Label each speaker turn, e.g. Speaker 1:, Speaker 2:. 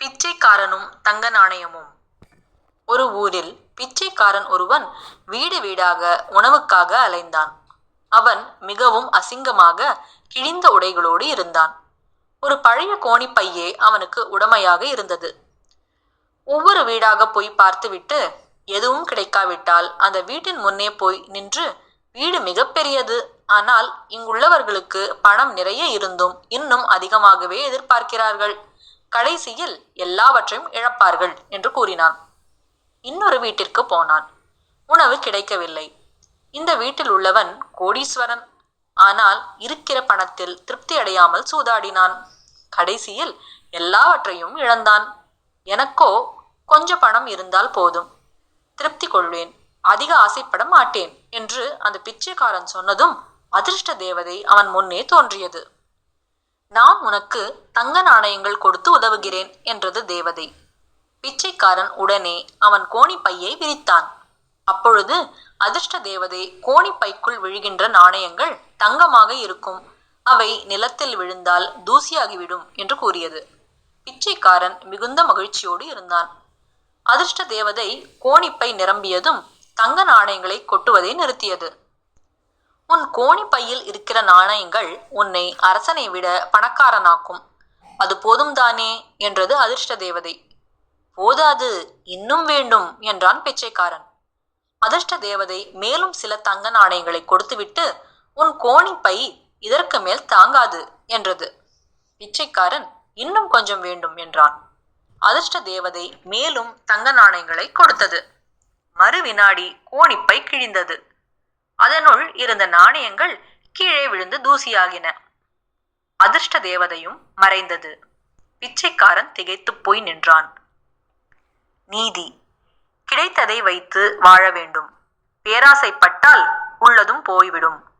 Speaker 1: பிச்சைக்காரனும் தங்க நாணயமும். ஒரு ஊரில் பிச்சைக்காரன் ஒருவன் வீடு வீடாக உணவுக்காக அலைந்தான். அவன் மிகவும் அசிங்கமாக கிழிந்த உடைகளோடு இருந்தான். ஒரு பழைய கோணிப்பையே அவனுக்கு உடமையாக இருந்தது. ஒவ்வொரு வீடாக போய் பார்த்துவிட்டு எதுவும் கிடைக்காவிட்டால் அந்த வீட்டின் முன்னே போய் நின்று வீடு மிகப்பெரியது ஆனால் இங்குள்ளவர்களுக்கு பணம் நிறைய இருந்தும் இன்னும் அதிகமாகவே எதிர்பார்க்கிறார்கள். கடைசியில் எல்லாவற்றையும் இழப்பார்கள் என்று கூறினான். இன்னொரு வீட்டிற்கு போனான். உணவு கிடைக்கவில்லை. இந்த வீட்டில் உள்ளவன் கோடீஸ்வரன். ஆனால் இருக்கிற பணத்தில் திருப்தி அடையாமல் சூதாடினான். கடைசியில் எல்லாவற்றையும் இழந்தான். எனக்கோ கொஞ்ச பணம் இருந்தால் போதும். திருப்தி கொள்வேன். அதிக ஆசைப்பட மாட்டேன் என்று அந்த பிச்சைக்காரன் சொன்னதும் அதிர்ஷ்ட தேவதை அவன் முன்னே தோன்றியது. நான் உனக்கு தங்க நாணயங்கள் கொடுத்து உதவுகிறேன் என்றது தேவதை. பிச்சைக்காரன் உடனே அவன் கோணிப்பையை விரித்தான். அப்பொழுது அதிர்ஷ்ட தேவதை கோணிப்பைக்குள் விழுகின்ற நாணயங்கள் தங்கமாக இருக்கும். அவை நிலத்தில் விழுந்தால் தூசியாகிவிடும் என்று கூறியது. பிச்சைக்காரன் மிகுந்த மகிழ்ச்சியோடு இருந்தான். அதிர்ஷ்ட தேவதை கோணிப்பை நிரம்பியதும் தங்க நாணயங்களை கொட்டுவதை நிறுத்தியது. உன் கோணிப்பையில் இருக்கிற நாணயங்கள் உன்னை அரசனை விட பணக்காரனாக்கும். அது போதும் தானே என்றது அதிர்ஷ்ட தேவதை. போதாது இன்னும் வேண்டும் என்றான் பிச்சைக்காரன். அதிர்ஷ்ட தேவதை மேலும் சில தங்க நாணயங்களை கொடுத்துவிட்டு உன் கோணிப்பை இதற்கு மேல் தாங்காது என்றது. பிச்சைக்காரன் இன்னும் கொஞ்சம் வேண்டும் என்றான். அதிர்ஷ்ட தேவதை மேலும் தங்க நாணயங்களை கொடுத்தது. மறு வினாடி கோணிப்பை கிழிந்தது. அதனுள் இருந்த நாணயங்கள் கீழே விழுந்து தூசியாகின. அதிர்ஷ்ட தேவதையும் மறைந்தது. பிச்சைக்காரன் திகைத்துப் போய் நின்றான். நீதி கிடைத்ததை வைத்து வாழ வேண்டும். பேராசைப்பட்டால் உள்ளதும் போய்விடும்.